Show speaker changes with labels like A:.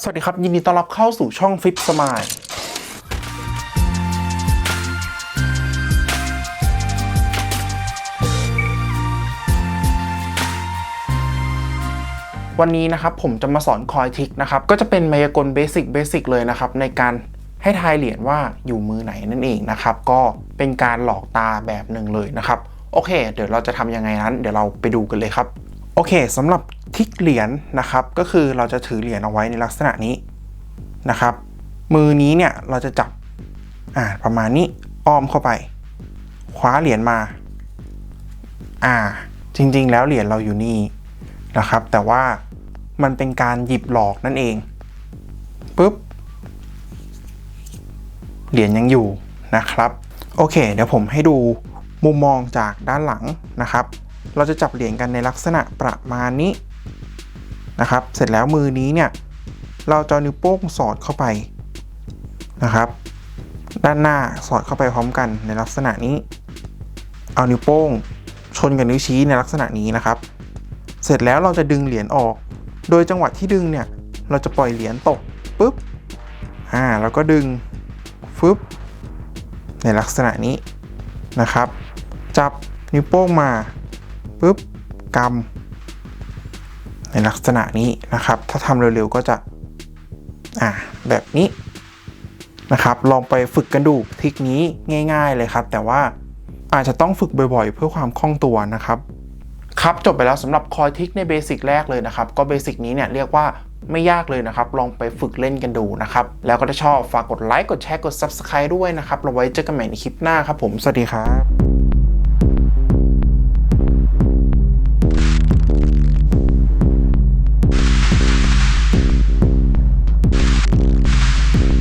A: สวัสดีครับ ยินดีต้อนรับเข้าสู่ช่องฟิปสมายวันนี้นะครับผมจะมาสอนคอยทิกนะครับ ก็จะเป็นมายากลเบสิกเบสิกเลยนะครับ ในการให้ทายเหรียญว่าอยู่มือไหนนั่นเองนะครับ ก็เป็นการหลอกตาแบบหนึ่งเลยนะครับ โอเค เดี๋ยวเราจะทำยังไงนั้น เดี๋ยวเราไปดูกันเลยครับ โอเคสำหรับทิกเหรียญนะครับ ก็คือเราจะถือเหรียญเอาไว้ในลักษณะนี้นะครับ มือนี้เนี่ยเราจะจับอ่าประมาณนี้อ้อมเข้าไป คว้าเหรียญมา อ่า จริง ๆ แล้วเหรียญเราอยู่นี่นะครับ แต่ว่ามันเป็นการหยิบหลอกนั่นเองปุ๊บเหรียญยังอยู่นะครับ โอเค เดี๋ยวผมให้ดูมุมมองจากด้านหลังนะครับ เราจะจับเหรียญกันในลักษณะประมาณนี้นะครับ เสร็จแล้วมือนี้เนี่ยเราจะนิ้วโป้งสอดเข้าไปนะครับ ด้านหน้าสอดเข้าไปพร้อมกันในลักษณะนี้ เอานิ้วโป้งชนกับนิ้วชี้ในลักษณะนี้นะครับ เสร็จแล้วเราจะดึงเหรียญออก โดยจังหวะที่ดึงเนี่ยเราจะปล่อยเหรียญตกปุ๊บอ่าแล้วก็ดึงฟึบในลักษณะนี้นะครับ จับนิ้วโป้งมา ปุ๊บกำในลักษณะนี้นะครับ ถ้าทำเร็วๆก็จะ อ่าแบบนี้นะครับ ลองไปฝึกกันดูทริคนี้ง่าย ๆ เลยครับ แต่ว่าอาจจะต้องฝึกบ่อยๆ เพื่อความคล่องตัวนะครับ ครับจบไปแล้วสำหรับคอยทริคในเบสิกแรกเลยนะครับ ก็เบสิกนี้เนี่ยเรียกว่าไม่ยากเลยนะครับ ลองไปฝึกเล่นกันดูนะครับ แล้วก็ถ้าชอบฝากกดไลค์ กดแชร์ กด Subscribe ด้วยนะครับ เราไว้เจอกันใหม่ในคลิปหน้าครับผม สวัสดีครับ